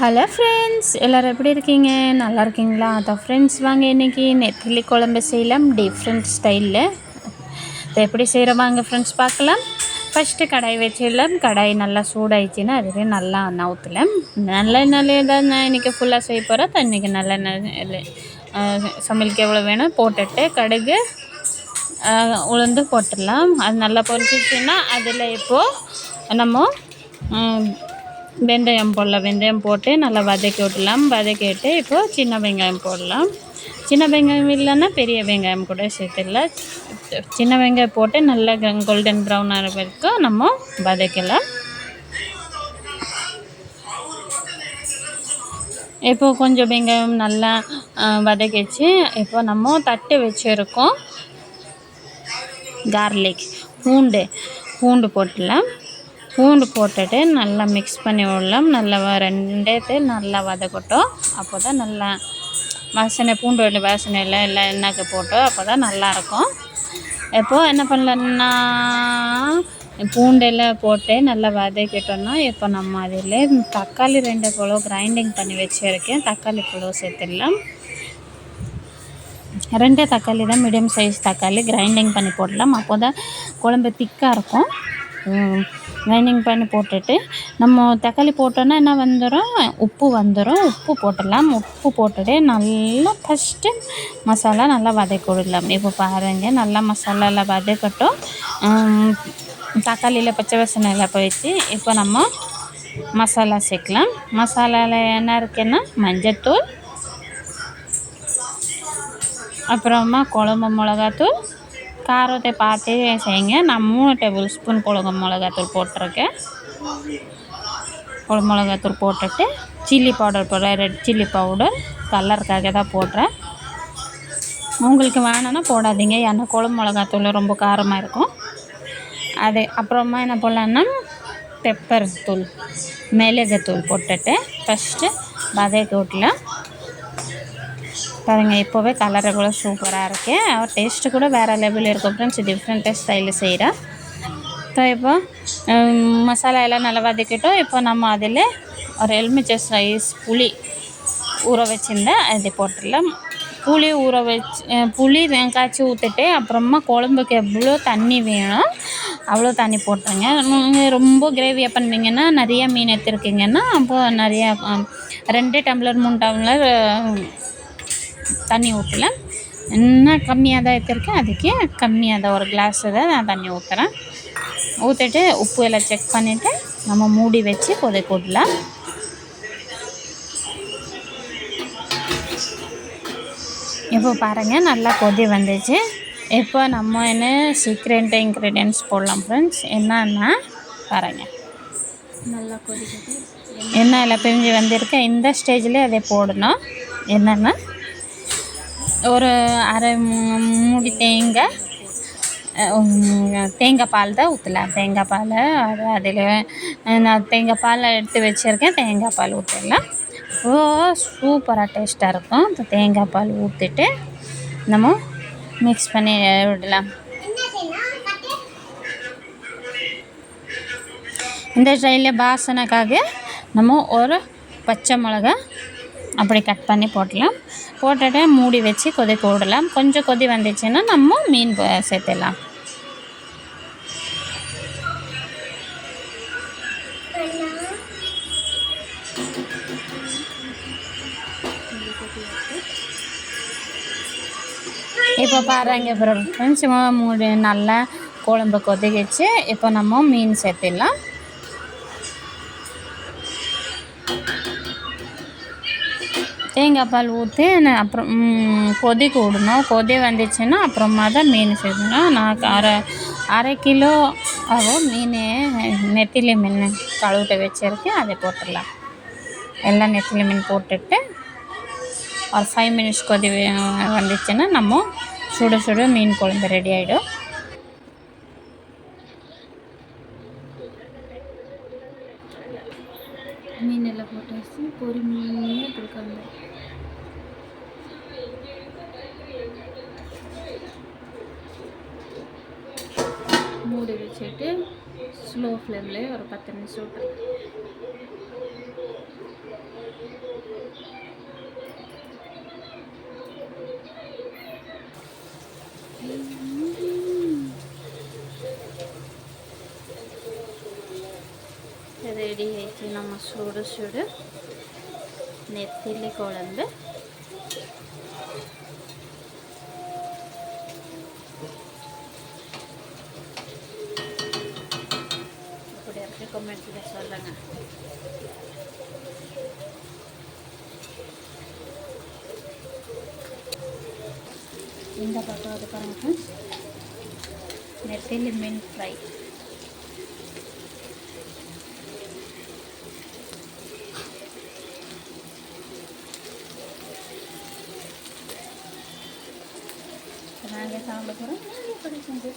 Hello friends எல்லோரும் எப்படி இருக்கீங்க? நல்லா இருக்கீங்களா? அதான் ஃப்ரெண்ட்ஸ் வாங்க இன்றைக்கி நெத்திலி குழம்பு செய்யலாம். டிஃப்ரெண்ட் ஸ்டைலில் இதை எப்படி செய்கிற வாங்க ஃப்ரெண்ட்ஸ் பார்க்கலாம். ஃபஸ்ட்டு கடாய் வச்சிடலாம். கடாய் நல்லா சூடாயிடுச்சுன்னா அதுவே நல்லா நவுத்தலாம். நல்லெண்ணெய் தான் நான் இன்றைக்கி ஃபுல்லாக செய்ய போகிறேன் தண்ணிக்கு நல்லெண்ணெய் சமையலுக்கு எவ்வளோ வேணும்? போட்டுட்டு கடுகு உளுந்து போட்டுடலாம். அது நல்லா பொரிச்சிச்சுன்னா அதில் இப்போது நம்ம வெந்தயம் போடலாம் வெந்தயம் போட்டு நல்லா வதக்கி விடலாம் வதக்கிட்டு இப்போது சின்ன வெங்காயம் போடலாம். சின்ன வெங்காயம் இல்லைன்னா பெரிய வெங்காயம் கூட சேர்த்துடலாம். சின்ன வெங்காயம் போட்டு நல்லா கோல்டன் ப்ரௌன் ஆகிற வரைக்கும் நம்ம வதக்கலாம். இப்போது கொஞ்சம் வெங்காயம் நல்லா வதக்கிச்சு இப்போ நம்ம தட்டு வச்சுருக்கோம். கார்லிக் பூண்டு பூண்டு போட்டுடலாம். பூண்டு போட்டுட்டு நல்லா மிக்ஸ் பண்ணி விடலாம். நல்லா ரெண்டேத்து நல்லா வதக்கட்டும். அப்போ தான் நல்லா வாசனை பூண்டு வாசனையில் எல்லாம் எண்ணெய்க்கு போட்டோம் அப்போ தான் நல்லாயிருக்கும் இப்போது என்ன பண்ணலன்னா பூண்டெல்லாம் போட்டு நல்லா வதக்கிட்டோன்னா இப்போ நம்ம அதில் தக்காளி ரெண்டு பழம் கிரைண்டிங் பண்ணி வச்சுருக்கேன். தக்காளி பழம் சேர்த்துடலாம். ரெண்டே தக்காளி தான் மீடியம் சைஸ் தக்காளி கிரைண்டிங் பண்ணி போடலாம். அப்போ தான் குழம்பு திக்காக இருக்கும். கிரைண்டிங் பண்ணி போட்டுட்டு நம்ம தக்காளி போட்டோன்னா என்ன வந்துடும் உப்பு வந்துடும் உப்பு போட்டுடலாம். உப்பு போட்டுட்டு நல்லா ஃபஸ்ட்டு மசாலா நல்லா வதக்கி விடலாம் இப்போ பாருங்கள் நல்லா மசாலாவில் வதக்கட்டும். தக்காளியில் பச்சை வாசனையில் போயிடுச்சு. இப்போ நம்ம மசாலா சேர்க்கலாம். மசாலாவில் என்ன இருக்குன்னா மஞ்சத்தூள் அப்புறமா குழம்பு மிளகாத்தூள் காரத்தை பார்த்து செய்யுங்க. நான் மூணு டேபிள் ஸ்பூன் குழம்பு மிளகாத்தூள் போட்டிருக்கேன். குழம்பு மிளகாத்தூள் போட்டுட்டு சில்லி பவுடர் போடுறேன் ரெட் சில்லி பவுடர் கலருக்காக தான் போடுறேன். உங்களுக்கு வேணும்னா போடாதீங்க. ஏன்னா குழம்பு மிளகாத்தூள் ரொம்ப காரமாக இருக்கும். அது அப்புறமா என்ன போடலான்னா பெப்பர் தூள் மிளகுத்தூள் போட்டுட்டு ஃபஸ்ட்டு வதக்கி விட்டலாம். பாருங்க இப்போவே கலரை கூட சூப்பராக அவர் டேஸ்ட்டு கூட வேறு லெவலில் இருக்கும் ஃப்ரெண்ட்ஸ் டிஃப்ரெண்ட்டாக ஸ்டைலில் செய்கிறேன் ஸோ இப்போ மசாலா எல்லாம் நல்லா வதக்கிட்டோம். இப்போ நம்ம அதில் ஒரு எலுமிச்சை சைஸ் புளி ஊற வச்சுருந்தேன் அது போட்டுடலாம். புளி ஊற வச்சு புளி வெங்காய்ச்சி ஊற்றிட்டு அப்புறமா குழம்புக்கு எவ்வளோ தண்ணி வேணும் அவ்வளோ தண்ணி போட்டுருங்க. நீங்கள் ரொம்ப கிரேவியாக பண்ணுவீங்கன்னா நிறையா மீன் எடுத்துருக்கீங்கன்னா அப்போது நிறையா ரெண்டு டம்ளர் மூணு டம்ளர் தண்ணி ஊற்றல இன்னும் கம்மியாக தான் எடுத்திருக்கேன். அதுக்கு கம்மியாக தான் ஒரு கிளாஸு தான் நான் தண்ணி ஊற்றுறேன் ஊற்றிட்டு உப்பு எல்லாம் செக் பண்ணிவிட்டு நம்ம மூடி வச்சு கொதிக்க விடலாம். இப்போ பாருங்கள் நல்லா கொதி வந்துச்சு. இப்போ நம்ம என்ன சீக்ரெண்ட் இன்க்ரீடியன்ஸ் போடலாம் ஃப்ரெண்ட்ஸ் என்னன்னா பாருங்கள் நல்லா கொதிக்குது. எண்ணெய் எல்லாம் பிரிஞ்சு வந்திருக்கேன் இந்த ஸ்டேஜில் அதை போடணும். என்னென்னா ஒரு அரை மூடி தேங்காய் தேங்காய் பால் தான் ஊற்றலாம் தேங்காய் பால் அது அதில் நான் தேங்காய் பால் எடுத்து வச்சுருக்கேன். தேங்காய் பால் ஊற்றிடலாம் ஓ சூப்பராக டேஸ்ட்டாக இருக்கும். இந்த தேங்காய் பால் ஊற்றிட்டு நம்ம மிக்ஸ் பண்ணி விடலாம். இந்த ஸ்டைலில் பாசனைக்காக நம்ம ஒரு பச்சை மிளகா அப்படி கட் பண்ணி போடலாம் போட்டுட்டு மூடி வச்சு கொதிக்க விடலாம் கொஞ்சம் கொதி வந்துச்சுன்னா நம்ம மீன் சேர்த்துடலாம். இப்போ பாருங்க ஃப்ரெண்ட்ஸ் மூடி நல்லா குழம்பு கொதிக்கிச்சு. இப்போ நம்ம மீன் சேர்த்திடலாம். தேங்காய் பால் ஊற்றி அப்புறம் கொதிக்க விடணும் கொதி வந்துச்சுன்னா அப்புறமா தான் மீன் சேர்க்கணும் நான் அரை அரை கிலோ ஆகும் மீன் நெத்திலி மீன் கழுவிட்டு வச்சுருக்கேன். அதை போட்டுடலாம். எல்லாம் நெத்திலி மீன் போட்டுட்டு ஒரு ஃபைவ் மினிட்ஸ் கொதி வந்துச்சுன்னா நம்ம சுட சுட மீன் குழம்பு ரெடி ஆகிடும் அரிசி பொறுமையாக கொடுக்காங்க மூடி வச்சுட்டு ஸ்லோ ஃப்ளேம்லேயே ஒரு பத்து நிமிஷம் விட்டுறேன் రెడీ అయితే నమ్మ చూడు చూడు நெத்திலி குழம்பு. இப்படி இருக்கு கொமெண்ட்ஸில் சொல்லுங்க. இந்த பக்கம் அது பாருங்க நெத்திலி மீன் ஃப்ரை. நாங்கள் சாப்பிட போகிறோம் எப்படி செஞ்சு